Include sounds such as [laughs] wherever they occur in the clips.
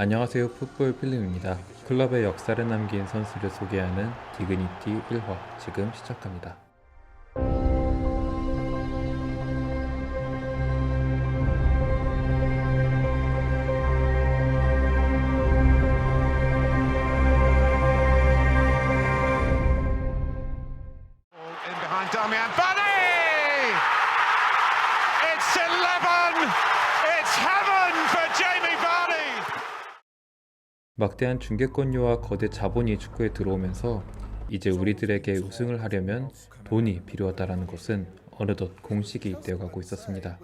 안녕하세요. 풋볼 필름입니다. 클럽의 역사를 남긴 선수를 소개하는 디그니티 1화 지금 시작합니다. 막대한 중계권료와 거대 자본이 축구에 들어오면서 이제 우리들에게 우승을 하려면 돈이 필요하다라는 것은 어느덧 공식이 되어가고 있었습니다.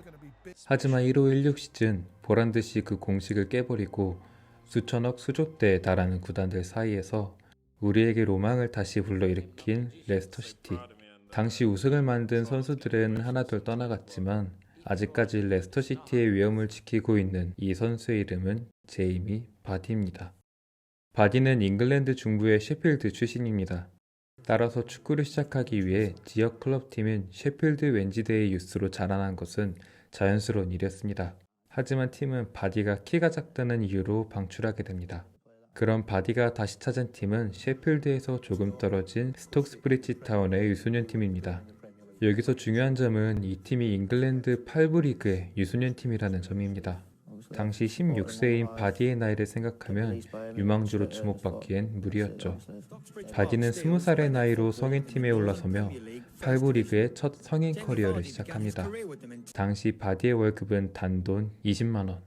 하지만 1516 시즌 보란 듯이 그 공식을 깨버리고 수천억 수조대에 달하는 구단들 사이에서 우리에게 로망을 다시 불러일으킨 레스터시티. 당시 우승을 만든 선수들은 하나둘 떠나갔지만 아직까지 레스터시티의 위험을 지키고 있는 이 선수의 이름은 제이미 바디입니다. 바디는 잉글랜드 중부의 셰필드 출신입니다. 따라서 축구를 시작하기 위해 지역 클럽팀인 셰필드 웬지데이 유스로 자라난 것은 자연스러운 일이었습니다. 하지만 팀은 바디가 키가 작다는 이유로 방출하게 됩니다. 그런 바디가 다시 찾은 팀은 셰필드에서 조금 떨어진 스톡스 브리지 타운의 유소년 팀입니다. 여기서 중요한 점은 이 팀이 잉글랜드 8부 리그의 유소년 팀이라는 점입니다. 당시 16세인 바디의 나이를 생각하면 유망주로 주목받기엔 무리였죠. 바디는 20살의 나이로 성인팀에 올라서며 8부 리그의 첫 성인 커리어를 시작합니다. 당시 바디의 월급은 단돈 20만 원.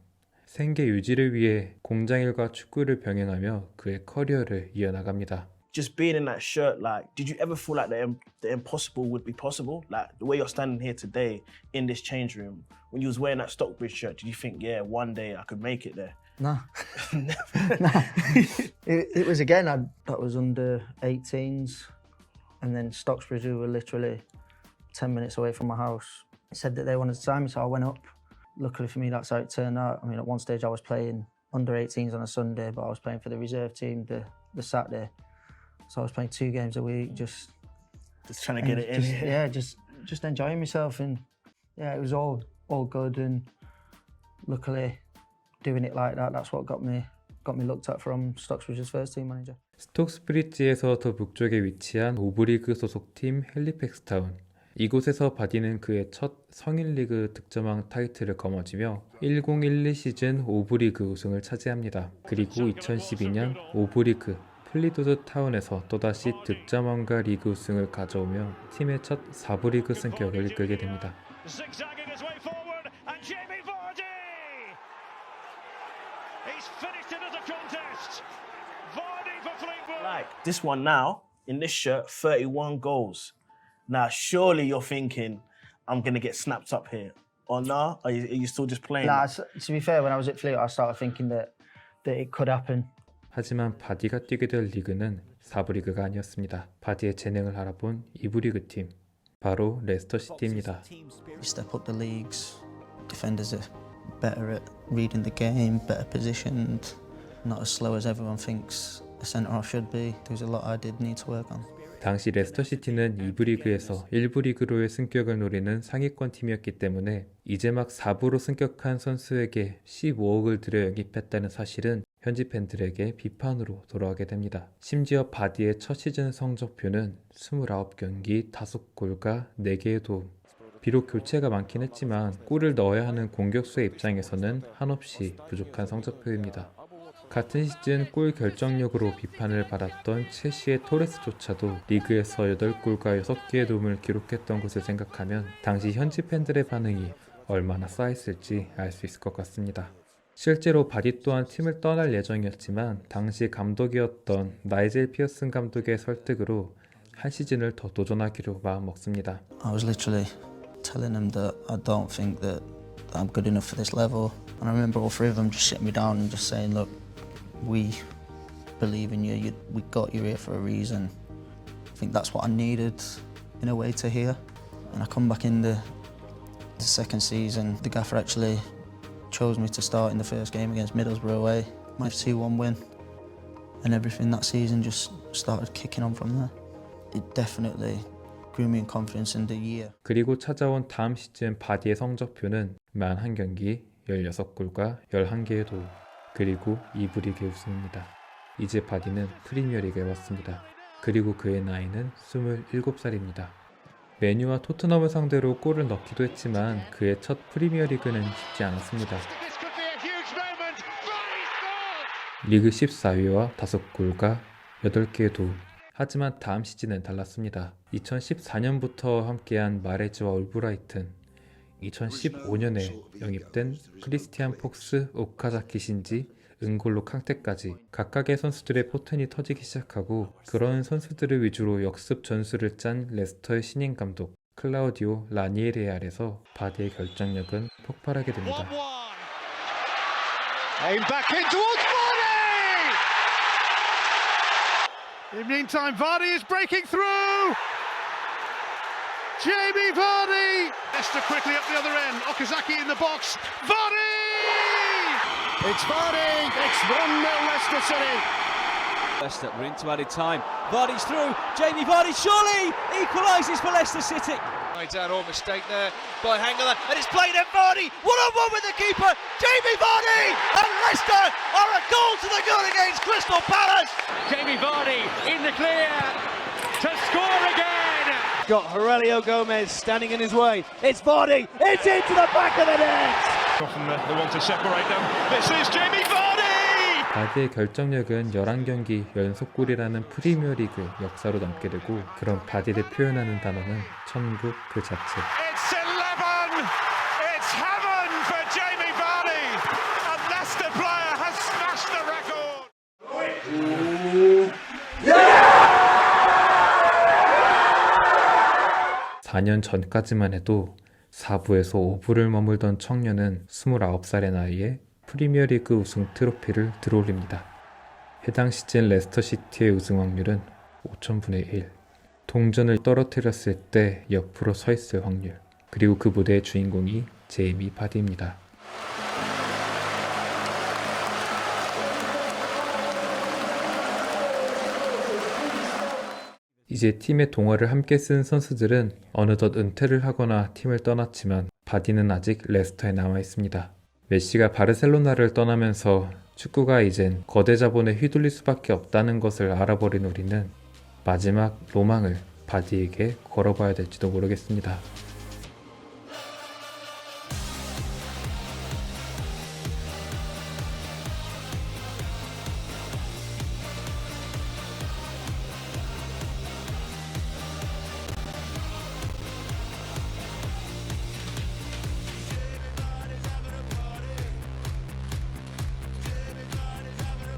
생계 유지를 위해 공장일과 축구를 병행하며 그의 커리어를 이어나갑니다. Just being in that shirt, like, did you ever feel like the, the impossible would be possible? Like the way you're standing here today in this change room, when you was wearing that Stockbridge shirt, did you think, yeah, one day I could make it there? No. [laughs] [laughs] no. It, it was again, I, that was under 18s. And then Stocksbridge, who were literally 10 minutes away from my house, said that they wanted to sign me. So I went up. Luckily for me, that's how it turned out. I mean, at one stage, I was playing under 18s on a Sunday, but I was playing for the reserve team the, the Saturday. So I was playing two games a week, just Just trying to get it in. just- yeah, just just enjoying myself, and yeah, it was all all good. And luckily, doing it like that, that's what got me got me looked at from Stocksbridge's first team manager. 스톡스브리지에서 더 북쪽에 위치한 오브리그 소속팀 헬리팩스타운. 이곳에서 바디는 그의 첫 성인 리그 득점왕 타이틀을 거머쥐며 1012 시즌 오브리그 우승을 차지합니다. 그리고 2012년 오브리그 플리도드 타운에서 또다시 득점왕과 리그 우승을 가져오며 팀의 첫 4부 리그 승격을 이끌게 됩니다. Zigzagging his way forward, and Jamie Vardy! He's finished it as a contest! Vardy for Fleetwood! Like this one now, in this shirt, 31 goals. Now, surely you're thinking, I'm going to get snapped up here. Or no? Are you, are you still just playing? Nah, s- to be fair, when I was at Fleet, I started thinking that that it could happen. 하지만 바디가 뛰게 될 리그는 4부 리그가 아니었습니다. 바디의 재능을 알아본 2부 리그 팀, 바로 레스터 시티입니다. Step up the leagues, defenders are better at reading the game, better positioned, not as slow as everyone thinks a centre half should be. There's a lot I did need to work on. 당시 레스터 시티는 2부 리그에서 1부 리그로의 승격을 노리는 상위권 팀이었기 때문에 이제 막 4부로 승격한 선수에게 15억을 들여 영입했다는 사실은 현지 팬들에게 비판으로 돌아가게 됩니다. 심지어 바디의 첫 시즌 성적표는 29경기 5골과 4개의 도움. 비록 교체가 많긴 했지만 골을 넣어야 하는 공격수의 입장에서는 한없이 부족한 성적표입니다. 같은 시즌 골 결정력으로 비판을 받았던 첼시의 토레스조차도 리그에서 8골과 6개의 도움을 기록했던 것을 생각하면 당시 현지 팬들의 반응이 얼마나 쌓였을지 알 수 있을 것 같습니다. 실제로 바디 또한 팀을 떠날 예정이었지만 당시 감독이었던 나이젤 피어슨 감독의 설득으로 한 시즌을 더 도전하기로 마음먹습니다. I was literally telling them that I don't think that I'm good enough for this level. And I remember all three of them just sitting me down and just saying, look, we believe in you. you we got you here for a reason. I think that's what I needed in a way to hear. And I come back in the, the second season. The gaffer actually chose me to start in the first game against Middlesbrough away. Managed 2 1 win. And everything that season just started kicking on from there. It definitely grew me in confidence in the year. 그리고 찾아온 다음 시즌 바디의 성적표는 41경기 16골과 11개의 도움. 그리고 2부 리그 우승입니다. 이제 바디는 프리미어리그에 왔습니다. 그리고 그의 나이는 27살입니다. 메뉴와 토트넘을 상대로 골을 넣기도 했지만 그의 첫 프리미어리그는 쉽지 않았습니다. 리그 14위와 5골과 8개의 도움. 하지만 다음 시즌은 달랐습니다. 2014년부터 함께한 마레즈와 올브라이튼, 2015년에 영입된 크리스티안 폭스, 오카자키 신지, 은골로 캉테까지 각각의 선수들의 포텐이 터지기 시작하고 그런 선수들을 위주로 역습 전술을 짠 레스터의 신인 감독 클라우디오 라니에리 아래서 바디의 결정력은 폭발하게 됩니다. 1 1. Aim back in towards Vardy! In the meantime, Vardy is breaking through! Jamie Vardy! Leicester quickly up the other end. Okazaki in the box. Vardy! It's Vardy! It's 1 0 Leicester City. Leicester, we're into added time. Vardy's through. Jamie Vardy surely equalises for Leicester City. Right down, all mistake there by Hangler, and it's played at Vardy. One on one with the keeper, Jamie Vardy, and Leicester are a goal to the good against Crystal Palace. Jamie Vardy in the clear to score again. Got Aurelio Gomez standing in his way. It's Vardy. It's into the back of the net. 바디의 결정력은 11경기 연속골이라는 프리미어리그 역사로 남게 되고 그런 바디를 표현하는 단어는 천국 그 자체. It's 11! It's heaven for Jamie Vardy! A Leicester player has smashed the record! 사년 전까지만 해도 4부에서 5부를 머물던 청년은 29살의 나이에 프리미어리그 우승 트로피를 들어올립니다. 해당 시즌 레스터시티의 우승 확률은 5천분의 1. 동전을 떨어뜨렸을 때 옆으로 서 있을 확률. 그리고 그 무대의 주인공이 제이미 바디입니다. 이제 팀의 동화를 함께 쓴 선수들은 어느덧 은퇴를 하거나 팀을 떠났지만 바디는 아직 레스터에 남아 있습니다. 메시가 바르셀로나를 떠나면서 축구가 이젠 거대 자본에 휘둘릴 수밖에 없다는 것을 알아버린 우리는 마지막 로망을 바디에게 걸어봐야 될지도 모르겠습니다.